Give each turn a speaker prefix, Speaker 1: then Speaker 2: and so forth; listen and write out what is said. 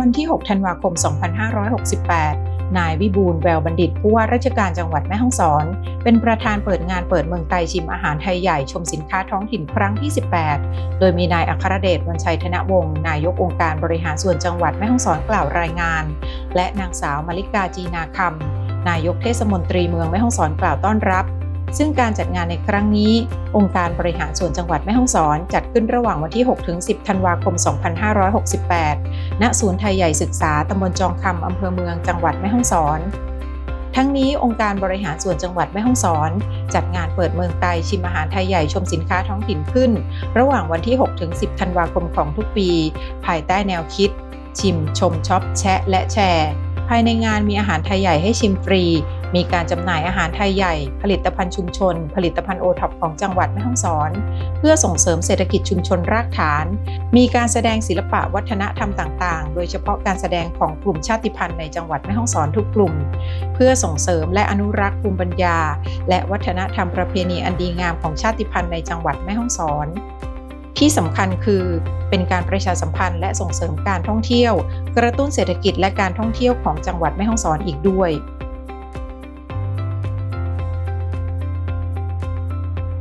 Speaker 1: วันที่ 6 ธันวาคม 2568 นายวิบูลแววบัณฑิตผู้ว่าราชการจังหวัดแม่ฮ่องสอน เป็นประธานเปิดงานเปิดเมืองไทยชิมอาหารไทยใหญ่ชมสินค้าท้องถิ่นครั้งที่ 18 โดยมีนายอัครเดชวันชัยธนวงศ์นายกองค์การบริหารส่วนจังหวัดแม่ฮ่องสอนกล่าวรายงาน และนางสาวมาริกาจีนาคำนายกเทศมนตรีเมืองแม่ฮ่องสอนกล่าวต้อนรับ ซึ่งการจัดงานในครั้งนี้ องค์การบริหารส่วนจังหวัดแม่ฮ่องสอน จัดขึ้นระหว่างวันที่6-10 ธันวาคม 2568 ณ ศูนย์ไทยใหญ่ศึกษาตำบลจองคำอำเภอเมืองจังหวัดแม่ฮ่องสอน ทั้งนี้องค์การบริหารส่วนจังหวัดแม่ฮ่องสอน จัดงานเปิดเมืองไทยชิมอาหารไทยใหญ่ชมสินค้าท้องถิ่นขึ้น ระหว่างวันที่6-10 ธันวาคมของทุกปี ภายใต้แนวคิด ชิม ชมช็อปแชะและแชร์ภายในงานมีอาหารไทยใหญ่ให้ชิมฟรี มีการจำหน่ายอาหารไทยใหญ่ ผลิตภัณฑ์ชุมชน ผลิตภัณฑ์โอท็อปของจังหวัดแม่ฮ่องสอน เพื่อส่งเสริมเศรษฐกิจชุมชนรากฐาน มีการแสดงศิลปะวัฒนธรรมต่างๆ โดยเฉพาะการแสดงของกลุ่มชาติพันธุ์ในจังหวัดแม่ฮ่องสอนทุกกลุ่ม เพื่อส่งเสริมและอนุรักษ์ภูมิปัญญา และวัฒนธรรมประเพณีอันดีงามของชาติพันธุ์ในจังหวัดแม่ฮ่องสอนที่สำคัญคือเป็นการประชาสัมพันธ์และส่งเสริมการท่องเที่ยว กระตุ้นเศรษฐกิจและการท่องเที่ยวของจังหวัดแม่ฮ่องสอนอีกด้วย